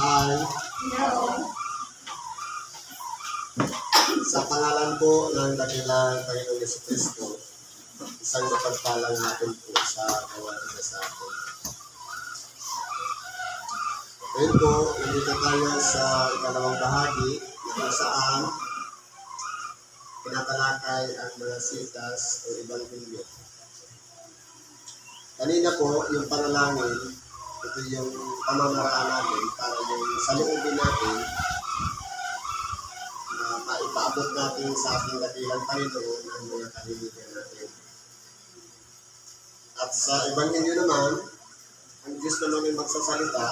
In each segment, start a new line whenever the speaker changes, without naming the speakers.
Ay, sa pangalan po ng dakilang Panginoong Yesu Cristo, isang mapagpalang hapon po sa bawat isa sa atin. Ngayon po, nandito tayo sa ikalawang bahagi na kung saan tinatalakay ang mga sitas o ibang bilyo. Kanina po, yung panalangin, ito yung pamamaraan natin para yung sa loobin natin na maipaabot natin sa ating dakilang Panginoon ang mga kahiligan natin. At sa Ebanghelyo naman, ang Diyos naman ay magsasalita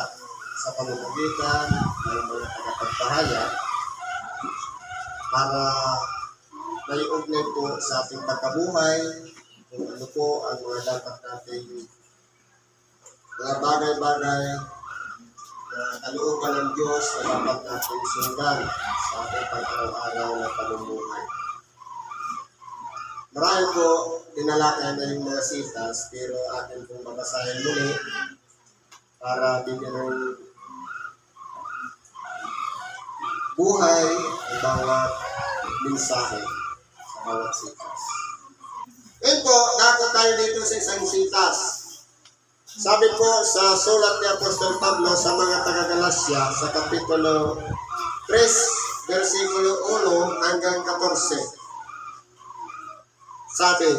sa pamamagitan ng mga tagapagpahaya para may ugnay po sa ating pagkabuhay kung ano po ang mga dapat nating mga bagay-bagay na kalooban ng Diyos na dapat natin sundan sa ating pag-araw-araw na pamumuhay. Marami po tinalakay na yung mga sitas pero atin pong babasahin muli para bigyan ng buhay ang bawat mensahe sa bawat sitas. Ngayon po, nako tayo dito sa isang sitas. Sabi po sa sulat ni Apostol Pablo sa mga taga-Galasya sa Kapitulo 3, versikulo 1 hanggang 14. Sabi,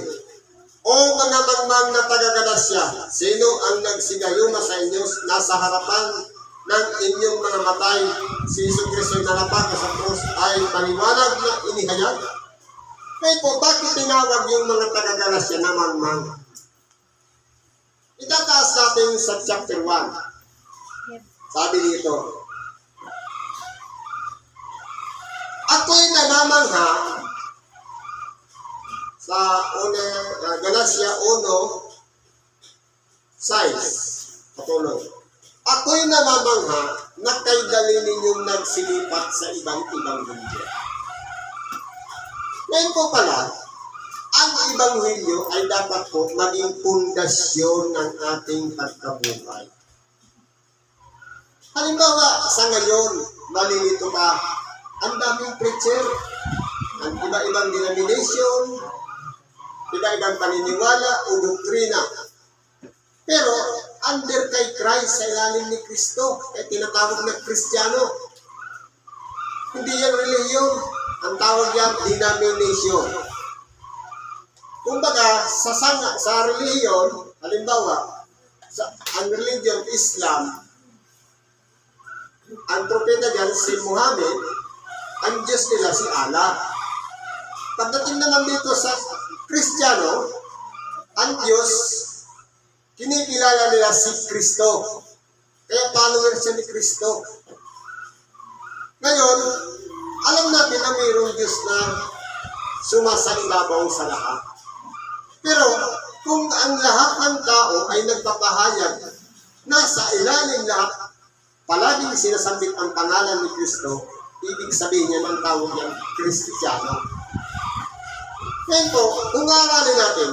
O mga mangmang na taga-Galasya, sino ang nagsigayuma sa inyo nasa harapan ng inyong mga matay? Si Iso Kristo na napaka sa krus ay paliwanag na inihayag? Kaya po, bakit tinawag yung mga taga-Galasya na mangmang? Itataas natin sa chapter 1. Sabi dito, Ako'y namamangha sa una, uh, Galacia 1, 6, patuloy. Ako'y namamangha na kay dali ninyong nagsilipat sa ibang ibang mundo. Ngayon po pala, ang Ebanghelyo ay dapat po maging pundasyon ng ating pagkabuhay. Halimbawa, sa ngayon, malilito ka, ang daming preacher, ang iba-ibang denomination, iba-ibang paniniwala o doktrina. Pero, under kay Christ sa ilalim ni Kristo, ay tinatawag na Kristiyano. Hindi yan reliyon. Ang tawag yan, denomination. Kumbaga, sa sana, sa reliyon, halimbawa, sa, ang religion Islam, ang propeta dyan si Muhammad, ang Diyos nila si Allah. Pagdating naman dito sa Kristiyano, ang Diyos, kinikilala nila si Kristo. Kaya follower siya ni Kristo. Ngayon, alam natin na mayroong Diyos na sumasailabaw sa lahat. Pero kung ang lahat ng tao ay nagpapahayag na sa ilalim lahat, palaging sinasambit ang pangalan ni Kristo, ibig sabihin niya ng tawag niyang Kristiyano. Ngayon po, kung aralin natin,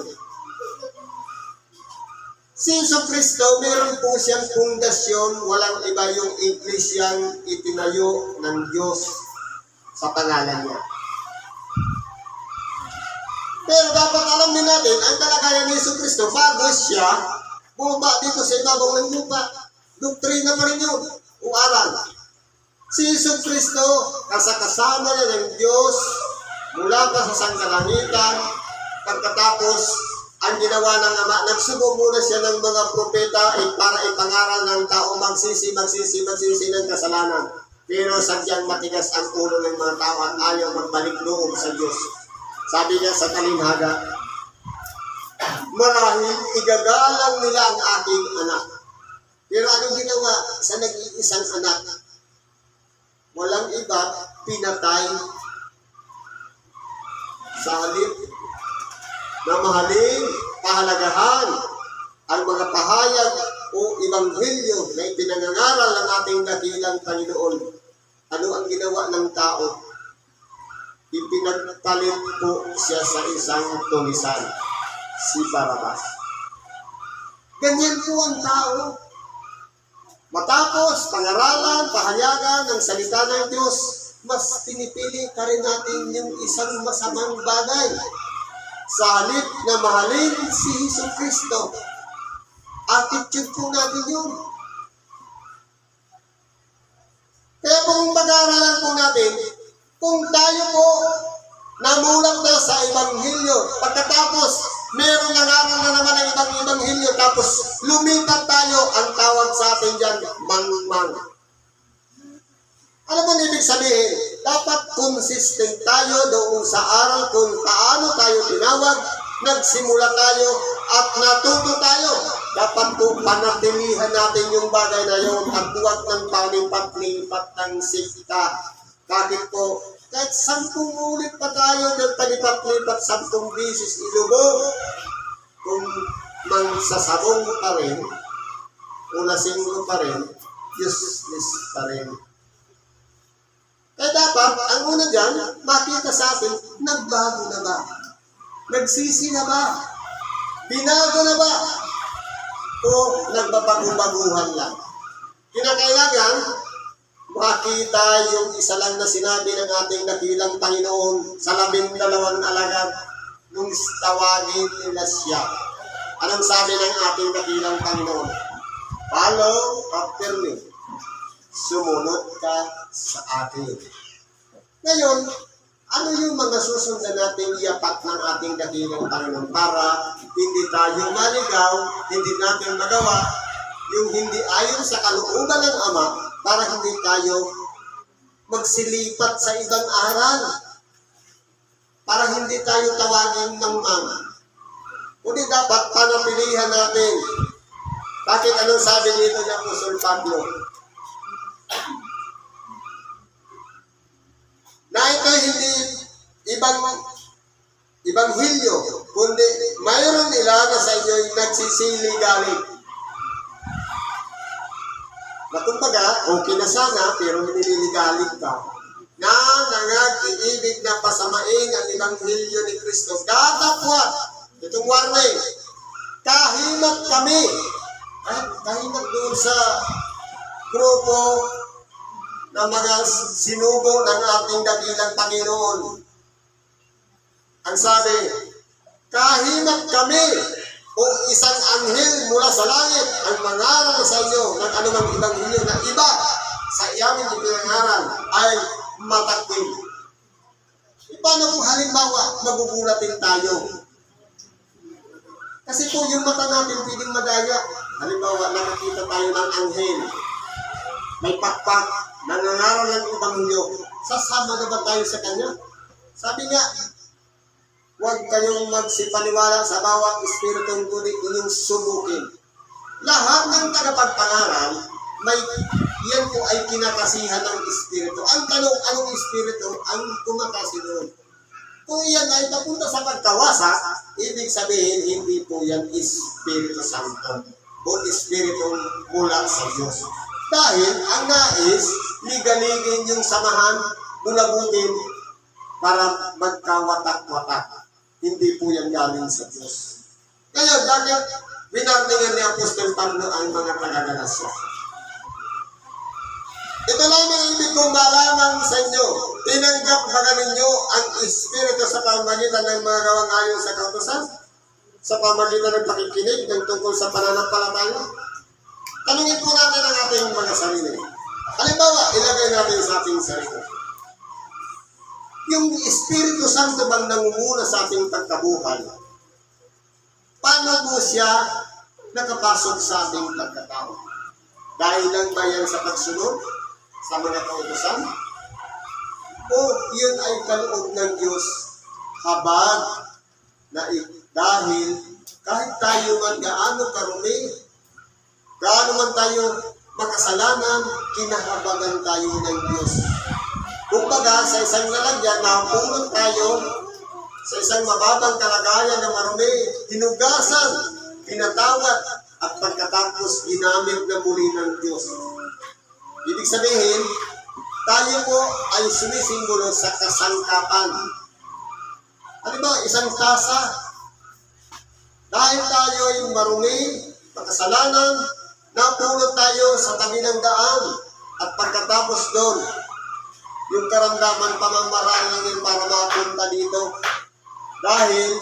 si Iso Kristo, meron po siyang pundasyon, walang iba yung iglesyang itinayo ng Diyos sa pangalan niya. Pero dapat alam din natin, ang kalagayan ni Yesu Kristo, bago siya bumaba dito sa ibabaw ng lupa, doktrina pa rin yun, o aral. Si Yesu Kristo, kasakasama na ng Diyos, mula pa sa sangkalangitan, pagkatapos, ang ginawa ng Ama, nagsubo muna siya ng mga propeta eh, para ipangaral ng tao magsisi, magsisi, magsisi ng kasalanan. Pero sadyang matigas ang ulo ng mga tao at ayaw magbalik loob sa Diyos. Sabi niya sa talinhaga, marahil igagalang nila ang aking anak. Pero ano ginawa sa nag-iisang anak? Walang iba, pinatay sa halip na mahalin, pahalagahan ang mga pahayag o ibanghelyo na ipinangangaral ng ating dakilang Panginoon. Ano ang ginawa ng tao? Ipinagpalit po siya sa isang tulisan, si Barabas. Ganyan po ang tao. Matapos pangaralan, pahayagan ng salita ng Diyos, mas pinipili ka rin natin yung isang masamang bagay. Sa halip na mahalin si Hesus Kristo, attitude po natin yun. Kaya kung pag-aaralan po natin, kung tayo po namulat na sa Ebanghelyo, pagkatapos merong nangaral na naman ang ibang Ebanghelyo, tapos lumipat tayo, ang tawag sa atin dyan, mangmang. Ano ba ibig sabihin? Dapat consistent tayo doon sa aral kung paano tayo tinawag, nagsimula tayo, at natuto tayo. Dapat po panatilihan natin yung bagay na yun at huwag ng palipat-lipat ng sikta. Bakit po? Kahit sampung ulit pa tayo ng palipat-lipat sampung bisis ilubog, kung magsasabong pa rin, o lasing mo pa rin, useless pa rin. Kaya dapat, ang una dyan, makita sa atin, nagbago na ba? Nagsisi na ba? Binago na ba? O nagbabago-baguhan lang? Kinakailangan, makita yung isa lang na sinabi ng ating dakilang Panginoon sa labing dalawang alagad nung tawagin nila siya. Anong sabi ng ating dakilang Panginoon? Follow after me. Sumunod ka sa akin. Ngayon, ano yung mga susundan nating iyapat ng ating dakilang Panginoon para hindi tayo maligaw, hindi natin magawa yung hindi ayon sa kalooban ng Ama para hindi tayo magsilipat sa ibang aral para hindi tayo tawagin ng mama. Kundi dapat panapilihan natin. Bakit anong sabi dito ni Apostol Pablo? na ito hindi ibang ibang hilyo, kundi mayroon ilaga sa inyo yung nagsisili galing. Na kumbaga, okay na sana, pero nililigalig ka. Na nangag-iibig na pasamain ang Ebanghelyo ni Kristo. Katapwat, itong warning, kahimat kami. Ay, kahimat doon sa grupo na mga sinugo ng ating dakilang Panginoon. Ang sabi, kahimat kami o isang anghel mula sa langit ang mangaral sa inyo ng anumang ibang inyo na iba sa iyaming ipinangaral ay matakwil. E paano kung halimbawa magugulatin tayo? Kasi po yung mata natin pwedeng madaya. Halimbawa, nakakita tayo ng anghel. May pakpak, nangangaral ng ibanghelyo. Sasama na ba tayo sa kanya? Sabi nga, huwag kayong magsipaniwala sa bawat espiritong kundi inyong subukin. Lahat ng tagapagpangaral, may yan po ay kinakasihan ng espiritu. Ang tanong, anong espiritu ang kumakasi doon? Kung yan ay papunta sa pagkawasa, ibig sabihin, hindi po yan Espiritu Santo o Espiritu mula sa Diyos. Dahil ang nais, ligaligin yung samahan, mulabutin para magkawatak-watak. Hindi po yan galing sa Diyos. Kaya dahil winarningan ni Apostol Pablo ang mga taga-Galasya. Ito lamang ang ibig kong malaman sa inyo. Tinanggap ba ninyo ang Espiritu sa pamagitan ng mga gawang ayon sa kautosan? Sa pamagitan ng pakikinig ng tungkol sa pananampalataya? Tanungin po natin ang ating mga sarili. Halimbawa, ilagay natin sa ating sarili. Yung Espiritu Santo bang nangunguna sa ating pagkabuhay? Paano po siya nakapasok sa ating pagkatao? Dahil lang ba yan sa pagsunod sa mga kautosan? O yun ay kaloob ng Diyos habag na dahil kahit tayo man gaano karumi, gaano man tayo makasalanan, kinahabagan tayo ng Diyos. Kumbaga, sa isang lalagyan, napunod tayo sa isang mababang kalagayan na marumi, hinugasan, pinatawad, at pagkatapos ginamit na muli ng Diyos. Ibig sabihin, tayo po ay sumisimbolo sa kasangkapan. Ano ba, isang tasa, dahil tayo ay marumi, makasalanan, napulot tayo sa tabi ng daan at pagkatapos doon, yung karamdaman pamamaralangin para mapunta dito. Dahil,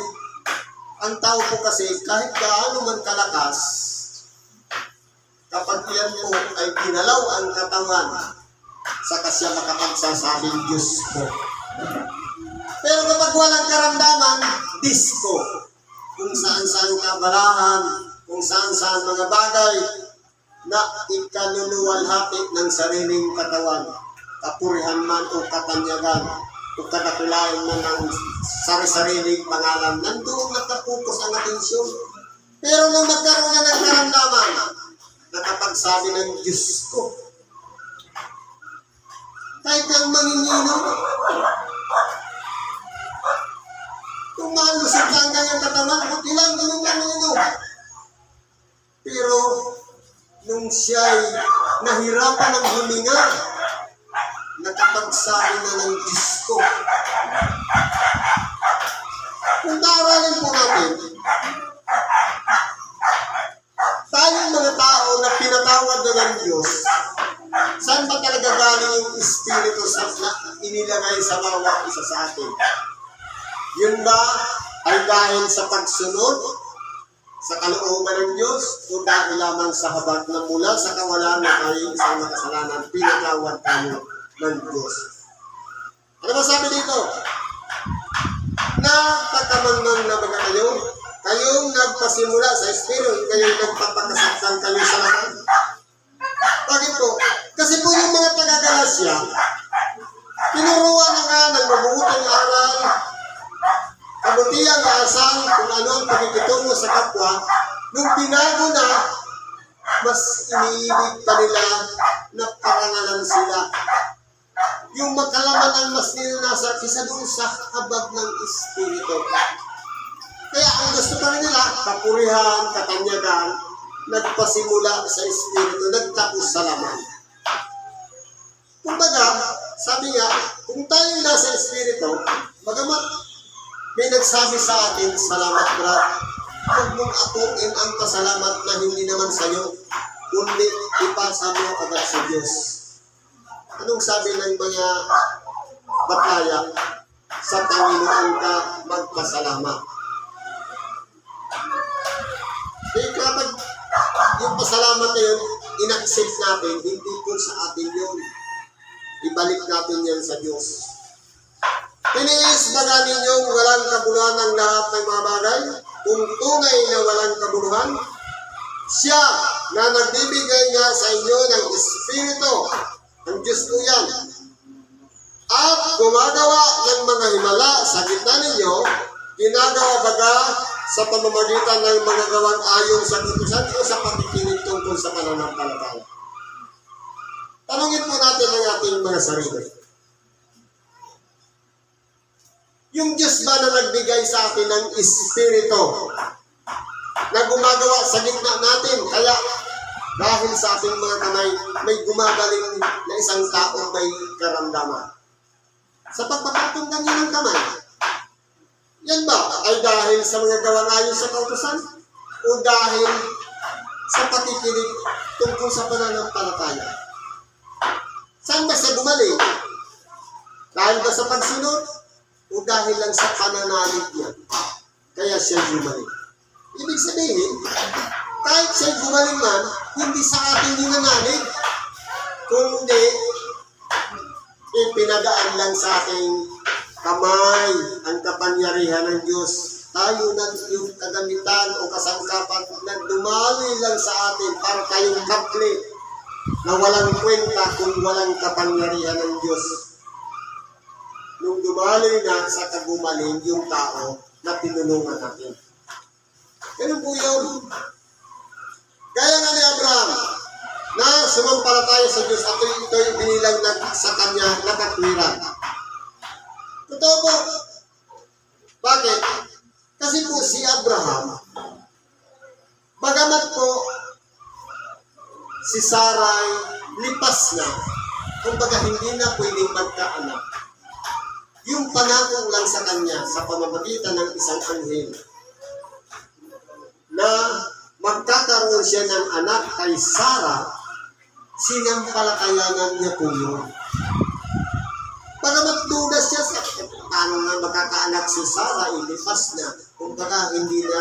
ang tao po kasi, kahit gaano man kalakas, kapag yan po ay ginalaw ang katawan, saka siya makapagsasabing Diyos ko. Pero kapag walang karamdaman, disco. Kung saan-saan kabalahan, kung saan-saan mga bagay na ikaluluwalhati ng sariling katawan, kapurihan man o katanyagan, o kadakulayan man ng sari-sariling pangalan, nandoon nakapokus ang atensyon. Pero nung magkaroon na ng karamdaman, nakapagsabi ng Diyos ko, kahit ang manginginom, kung malusog lang kanyang katawan, buti lang ganun lang. Pero, nung siya'y nahirapan ng huminga, nakapagsabi na ng Diyos ko. Kung naaralin po natin, tayong mga tao na pinatawad na ng Diyos, saan ba talaga galing yung Espiritu sa, na inilagay sa bawat isa sa atin? Yun ba ay dahil sa pagsunod sa kalooban ng Diyos o dahil lamang sa habag na mula sa kawalan na tayo isang makasalanan, pinatawad tayo ng Diyos. Ano ba sabi dito? Napakamanman na ba kayo? Kayong nagpasimula sa Espiritu, kayong nagpapakasaktan kayo sa lahat. Bakit po? Kasi po yung mga taga-Galasya, tinuruan na nga ng mabuting aral, kabutihang asal kung ano ang pakikitungo sa kapwa, nung binago na, mas iniibig pa nila na parangalan sila. Yung magkalaman ang mas ninanasa kisa doon sa habag ng Espiritu. Kaya ang gusto pa nila, kapurihan, katanyagan, nagpasimula sa Espiritu, nagtapos sa laman. Kumbaga, sabi nga, kung tayo nasa Espiritu, bagamat may nagsabi sa atin, salamat brad, huwag mong atuin ang pasalamat na hindi naman sa iyo, kundi ipasa mo agad sa Diyos. Anong sabi ng mga bataya? Sa Panginoon ka magpasalamat. Eh kapag yung pasalamat na yun, inaccept natin, hindi po sa atin yun. Ibalik natin yan sa Diyos. Tiniis ba nga ninyong walang kabuluhan ang lahat ng mga bagay? Kung tunay na walang kabuluhan, siya na nagbibigay nga sa inyo ng Espiritu, ang Diyos po yan, at gumagawa ng mga himala sa gitna ninyo, ginagawa baga sa pamamagitan ng mga gawang ayon sa kutusan o sa pakikinig tungkol sa pananampalataya. Tanungin po natin ang ating mga sarili. Yung Diyos ba na nagbigay sa atin ng Espiritu na gumagawa sa gitna natin, kaya dahil sa ating mga kamay, may gumagaling na isang tao may karamdaman. Sa pagpapatong kanya ng kamay, yan ba ay dahil sa mga gawang ayon sa kautosan? O dahil sa pakikinig tungkol sa pananampalataya? Saan ba siya gumaling? Dahil ba sa pagsunod? O dahil lang sa pananalig niya? Kaya siya gumaling. Ibig sabihin, kahit siya gumaling man, hindi sa ating hinanalig, kundi ipinagaan lang sa ating kamay ang kapangyarihan ng Diyos. Tayo nag yung kagamitan o kasangkapan nagdumali lang sa atin para tayong kapli na walang kwenta kung walang kapangyarihan ng Diyos. Nung dumali na sa kagumaling yung tao na tinulungan natin. Ganun po yun. Gaya nga ni Abraham, na sumampalataya sa Diyos at ito'y binilang na sa kanya nakatwiran. Totoo po. Bakit? Kasi po si Abraham, bagamat po si Sarai lipas na, kumbaga hindi na pwedeng magkaanak. Yung pangako lang sa kanya sa pamamagitan ng isang anghel na magkakaroon siya ng anak kay Sarah, sinampalatayanan niya po yun. Para magduda siya sa paano nga magkakaanak si Sarah, ilipas na. Kung baka hindi na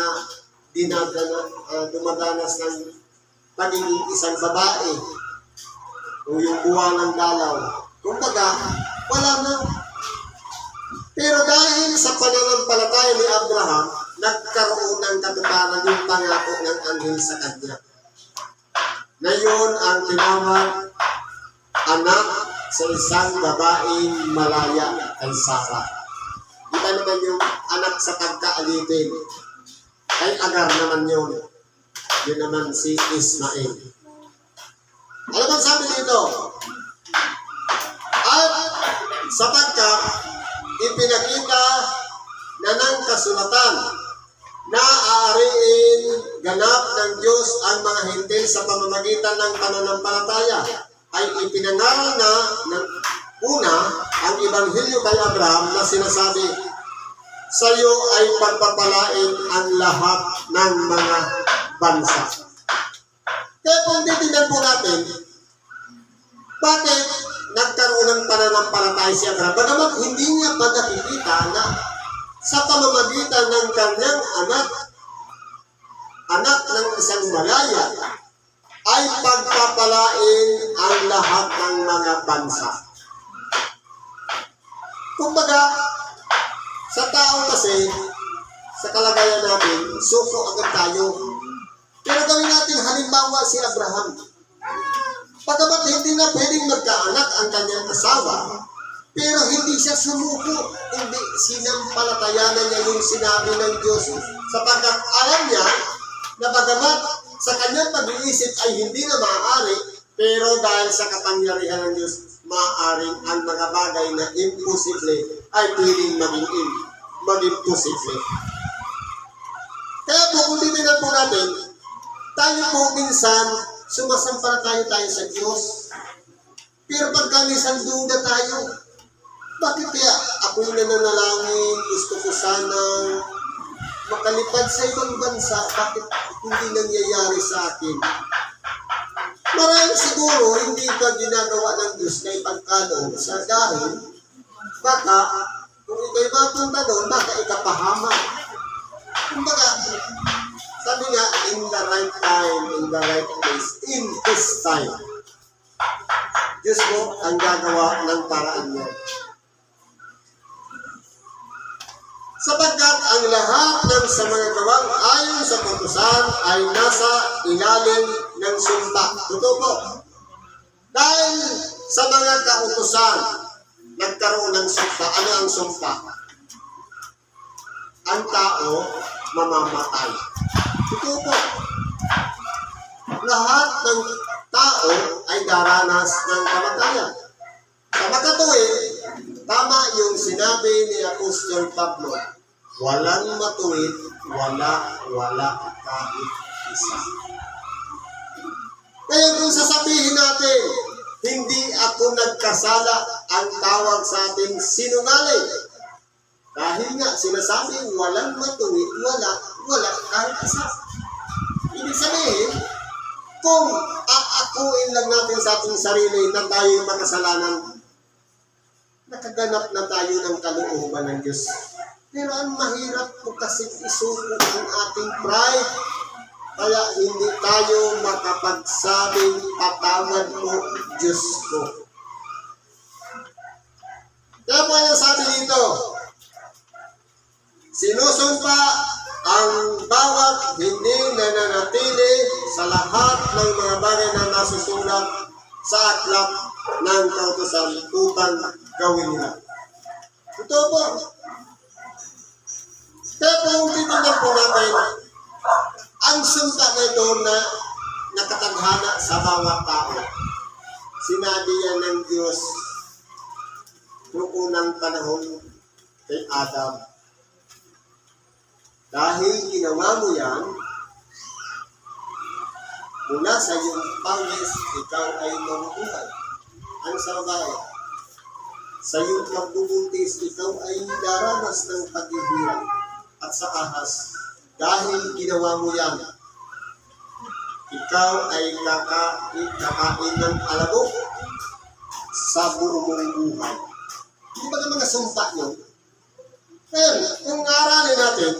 dinadana, uh, dumadanas ng pagiging isang babae o yung buwan ng dalaw. Kung baga, wala na. Pero dahil sa pananampalataya ni Abraham, nagkaroon ng katuparan yung pangako ng anghel sa kanya. Na yun ang tinawag anak sa isang babaeng malaya kay Sarah. Kita naman yung anak sa pagkaalipin. Kay Agar naman yun. Yun naman si Ismael. Ano bang sabi dito? At sapagkat ipinakita na ng kasulatan na aariin ganap ng Diyos ang mga hintil sa pamamagitan ng pananampalataya ay ipinangaral na ng una ang Ebanghelyo kay Abraham na sinasabi sa iyo ay pagpapalain ang lahat ng mga bansa. Kaya kung titignan po natin, bakit nagkaroon ng pananampalataya si Abraham? Bagamat hindi niya pa nakikita na sa pamamagitan ng kanyang anak, anak ng isang malaya, ay pagpapalain ang lahat ng mga bansa. Kumbaga, sa tao kasi, sa kalagayan natin, suko agad tayo. Pero gawin natin halimbawa si Abraham. Pagkabat hindi na pwedeng magkaanak ang kanyang asawa, pero hindi siya sumuko. Hindi sinampalatayanan niya yung sinabi ng Diyos. Sapagkat alam niya na bagamat sa kanyang pag-iisip ay hindi na maaari, pero dahil sa kapangyarihan ng Diyos, maaaring ang mga bagay na imposible ay pwedeng maging, im- maging posible. Kaya po, kung po natin, tayo po minsan, sumasampalataya tayo sa Diyos. Pero pagka minsan duda tayo, bakit kaya ako'y nananalangin, gusto ko sanang makalipad sa ibang bansa, bakit hindi nangyayari sa akin? Marahil siguro hindi pa ginagawa ng Diyos na ipagkaloob sa dahil baka kung ikaw'y mapunta doon, baka ikapahamak. Kumbaga, sabi nga, in the right time, in the right place, in His time. Diyos mo ang gagawa ng paraan niya. Sapagkat ang lahat ng sa mga gawang ayon sa kutusan ay nasa ilalim ng sumpa. Totoo po. Dahil sa mga kautusan, nagkaroon ng sumpa. Ano ang sumpa? Ang tao mamamatay. Totoo po. Lahat ng tao ay daranas ng kamatayan. Sa makatuwid, tama yung sinabi ni Apostol Pablo, walang matuwid, wala, wala kahit isa. Kaya kung sasabihin natin, hindi ako nagkasala, ang tawag sa ating sinungaling. Dahil nga, sinasabi, walang matuwid, wala, wala kahit isa. Ibig sabihin, kung aakuin lang natin sa ating sarili na tayo makasalanan, nakaganap na tayo ng kalooban ng Diyos. Pero ang mahirap po kasi isuko ang ating pride. Kaya hindi tayo makapagsabing patawad mo, Diyos ko. Kaya po yung sabi dito, sinusumpa ang bawat hindi nananatili sa lahat ng mga bagay na nasusulat sa aklat ng kautosan upang gawin nila. Ito po. Kaya kung titignan po natin, ang sumpa na ito na nakataghana sa bawat tao. Sinabi yan ng Diyos noong panahon kay Adam. Dahil ginawa mo yan, mula sa iyong pangis, ikaw ay mamubuhay. Ang sabay, sa iyong pagbubuntis, ikaw ay daranas ng paghihirap at sa ahas. Dahil ginawa mo yan, ikaw ay kakain, kakain ng alabok sa buong mong buhay. Hindi ba naman nasumpa nyo? Ngayon, kung aralin natin,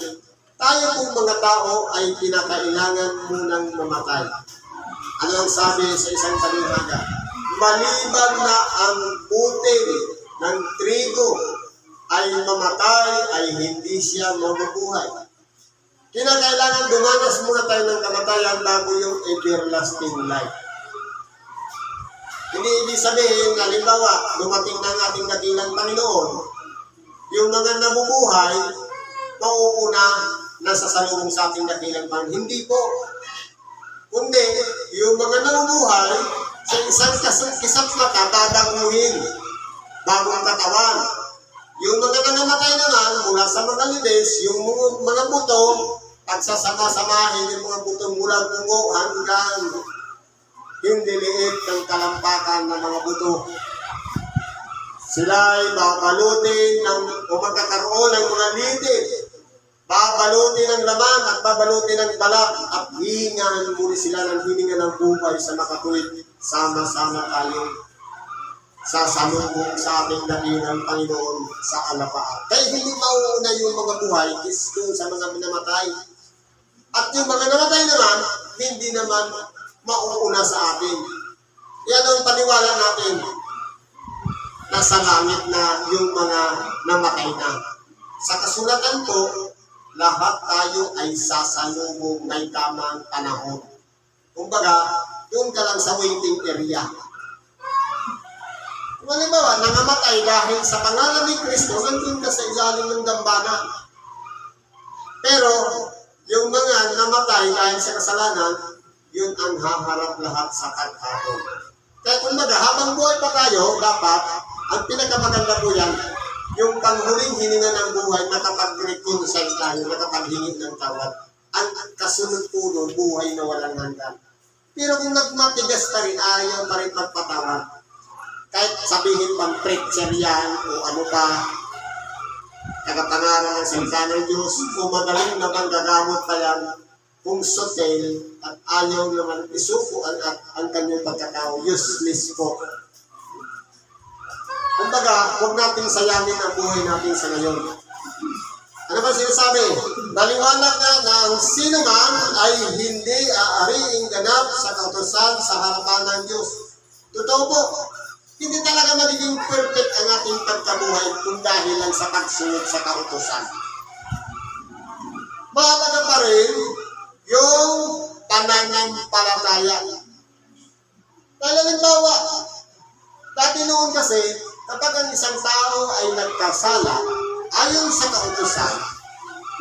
tayo pong mga tao ay pinakailangan munang mamatay. Ano ang sabi sa isang talihada? Maliban na ang butil ng trigo ay mamatay, ay hindi siya mabubuhay. Kinakailangan dumanas muna tayo ng kamatayan bago yung everlasting life. Hindi ibig sabihin, halimbawa, dumating na ang ating dakilang Panginoon, yung mga nabubuhay, mauuna na sa salubong sa ating dakilang Panginoon. Hindi po. Kundi, yung mga nabubuhay, sa isang kas- kisap mata, babanguhin bagong katawan. Yung mga nangamatay naman, mula sa mga lilis, yung mga, buto, pagsasama-samahin yung mga buto mula bungo hanggang yung diliit ng kalampakan ng mga buto. Sila ay babalutin ng, o magkakaroon ng mga litis. Babalutin ng laman at babalutin ng balak at hingan muli sila ng hininga ng buhay sa makatuwid. Sama-sama tayo sa salubong sa ating dakilang Panginoon sa alapaan. Kaya hindi mauuna yung mga buhay is dun sa mga namatay. At yung mga namatay naman, hindi naman mauuna sa atin. Yan ang paniwala natin nasa langit na yung mga namatay na. Sa kasulatan po, lahat tayo ay sasalubong may tamang panahon. Kumbaga, doon ka lang sa waiting area. Kung halimbawa, nangamatay dahil sa pangalan ni Kristo, nandun ka sa ilalim ng dambana. Pero, yung mga namatay dahil sa kasalanan, yun ang haharap lahat sa kathaton. Kaya kumbaga, habang buhay pa tayo, dapat, ang pinakamaganda po yan, yung panghuling hininga ng buhay, nakapag-reconcile tayo, nakapaghingi ng tawad. Ang kasunod po buhay na walang hanggan. Pero kung nagmatigas pa rin, ayaw pa rin magpatawad. Kahit sabihin pang preacher yan, o ano pa, tagapangaral ng salita ng Diyos, o magaling na manggagamot pa yan, kung sotel at ayaw naman isuko ang, ang, ang kanyang pagkatao, useless po. Kumbaga, huwag nating sayangin ang buhay natin sa ngayon. Ano ba sinasabi? Naliwanag na na ang sino man ay hindi aariing ganap sa kautosan sa harapan ng Diyos. Totoo po, hindi talaga magiging perfect ang ating pagkabuhay kung dahil lang sa pagsunod sa kautosan. Mahalaga pa rin yung pananampalataya. Dahil halimbawa, dati noon kasi, kapag ang isang tao ay nagkasala, ayon sa kautusan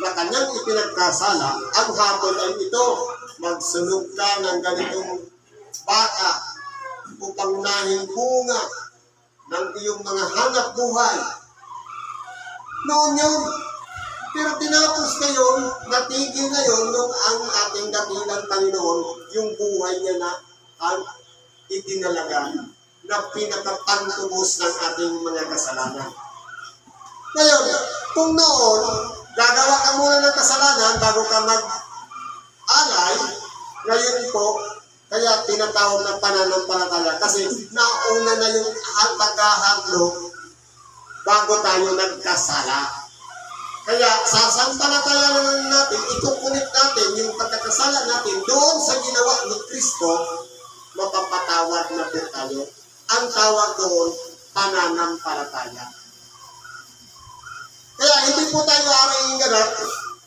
na kanyang ipinagkasala, ang hatol ay ito, magsunog ka ng ganitong baka upang nahing bunga ng iyong mga hanap buhay. Noon yun. Pero tinapos ngayon, natigil na yun nung ang ating dakilang Panginoon, yung buhay niya na ang itinalaga na pinakapantubos ng ating mga kasalanan. Ngayon, kung noon, gagawa ka muna ng kasalanan bago ka mag-alay, ngayon po, kaya tinatawag na pananampalataya kasi nauna na yung pagkahaglo bago tayo nagkasala. Kaya sasampalatayanan natin, ikukunit natin yung pagkakasala natin doon sa ginawa ni Kristo, mapapatawad na po tayo. Ang tawag doon, pananampalataya. Kaya hindi po tayo aring ganap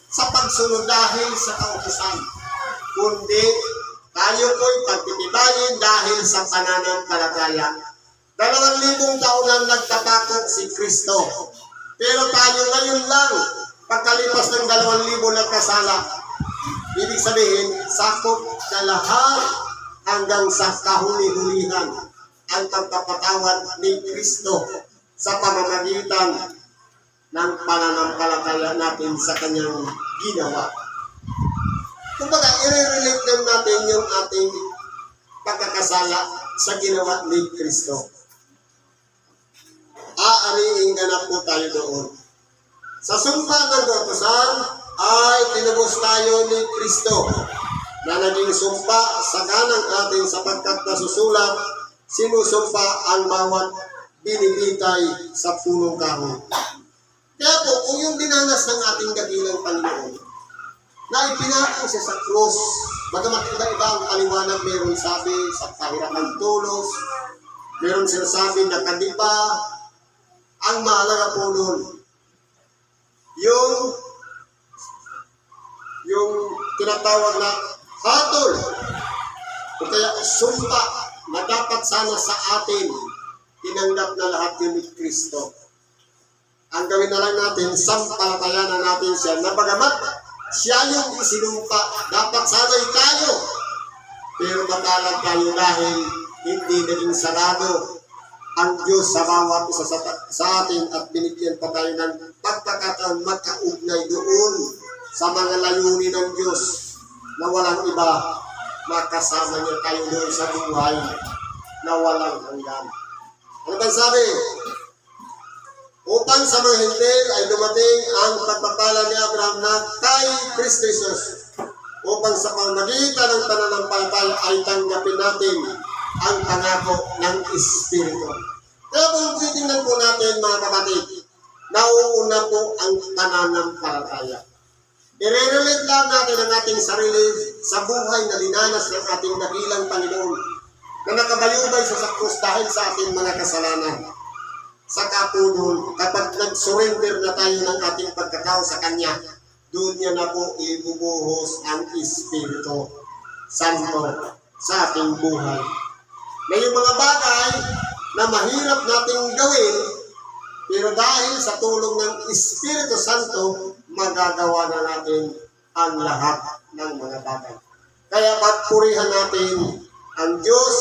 sa pagsunod dahil sa kautusan, kundi tayo po'y pagtitibayin dahil sa pananampalataya. Dalawang libong taon nang nagtapako si Kristo. Pero tayo ngayon lang, pagkalipas ng dalawang libo nagkasala, ibig sabihin, sakop na lahat hanggang sa kahuli-hulihan ang pagpapatawad ni Kristo sa pamamagitan ng pananampalataya natin sa kanyang ginawa. Kumbaga, i-relate lang natin yung ating pagkakasala sa ginawa ni Kristo. Aariing ganap po tayo doon. Sa sumpa ng gotosan ay tinubos tayo ni Kristo na naging sumpa sa ganang atin sapagkat nasusulat, sinusumpa ang bawat binibitay sa punong kahoy. Kaya po, kung yung dinanas ng ating dakilang Panginoon, na ipinako siya sa krus, bagamat iba-iba ang paliwanag, meron sabi sa pahirapan tulos, meron sinasabi na kadipa, ang mahalaga po nun, yung yung tinatawag na hatol. O kaya sumpa na dapat sana sa atin tinanggap na lahat yun ni Kristo. Ang gawin na lang natin, sampalatayanan natin siya na bagamat siya yung isinumpa, dapat sana'y tayo. Pero matalag tayo dahil hindi naging sarado ang Diyos sa bawat isa sa, sa atin at binigyan pa tayo ng pagkakataon magkaugnay doon sa mga layunin ng Diyos na walang iba makasama niya tayo doon sa buhay na walang hanggan. Ano ba sabi? Upang sa mga hindi ay dumating ang pagpapala ni Abraham na kay Kristo Jesus. Upang sa pamagitan ng pananampalataya ay tanggapin natin ang pangako ng Espiritu. Kaya kung titingnan po natin mga kapatid, nauuna po ang pananampalataya. I-relate lang natin ang ating sarili sa buhay na dinanas ng ating dakilang Panginoon na nakabayubay sa sakrus dahil sa ating mga kasalanan. Sa kapunol, kapag nag-surrender na tayo ng ating pagkatao sa Kanya, doon niya na po ibubuhos ang Espiritu Santo sa ating buhay. May mga bagay na mahirap nating gawin, pero dahil sa tulong ng Espiritu Santo, magagawa na natin ang lahat ng mga bagay. Kaya pagpurihan natin ang Diyos,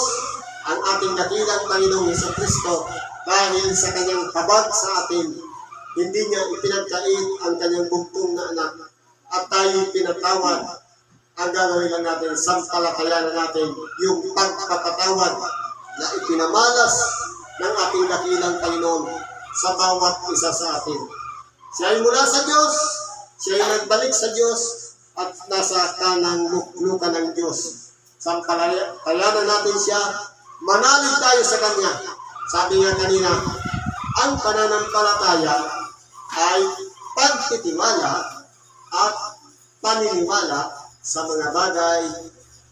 ang ating dakilang Panginoong Yeso Kristo, dahil sa kanyang habag sa atin, hindi niya ipinagkait ang kanyang bugtong na anak at tayo pinatawad. Ang gagawin lang natin, sampalatayanan natin yung pagpapatawad na ipinamalas ng ating dakilang Panginoon sa bawat isa sa atin. Siya ay mula sa Diyos, siya ay nagbalik sa Diyos at nasa kanang luklukan ng Diyos. Sampalatayanan natin siya, manalig tayo sa Kanya. Sabi nga kanina, ang pananampalataya ay pagtitiwala at paniniwala sa mga bagay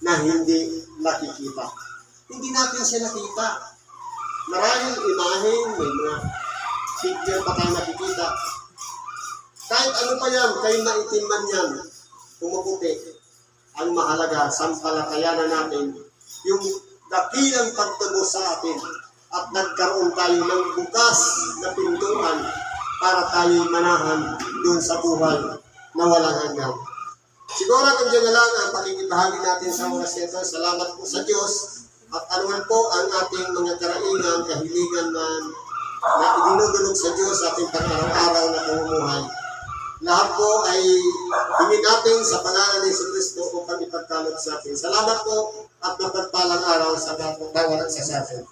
na hindi nakikita. Hindi natin siya nakita. Maraming imaheng, may mga picture pa tayo nakikita. Kahit ano pa yan, kahit maitim man yan, pumuputi. Ang mahalaga, sampalatayanan natin yung dakilang pagtubos sa atin at nagkaroon tayo ng bukas na pintuan para tayo manahan doon sa buhay na walang hanggan. Siguro kung dyan na lang ang pakikibahagi natin sa oras ito. Salamat po sa Diyos at anuman po ang ating mga karaingan, kahiligan man na idinudulog sa Diyos sa ating pang-araw-araw na pamumuhay. Lahat po ay hingin natin sa pangalan ni Jesus Kristo upang ipagkalog sa atin. Salamat po at mapagpalang araw sa bawat sa atin.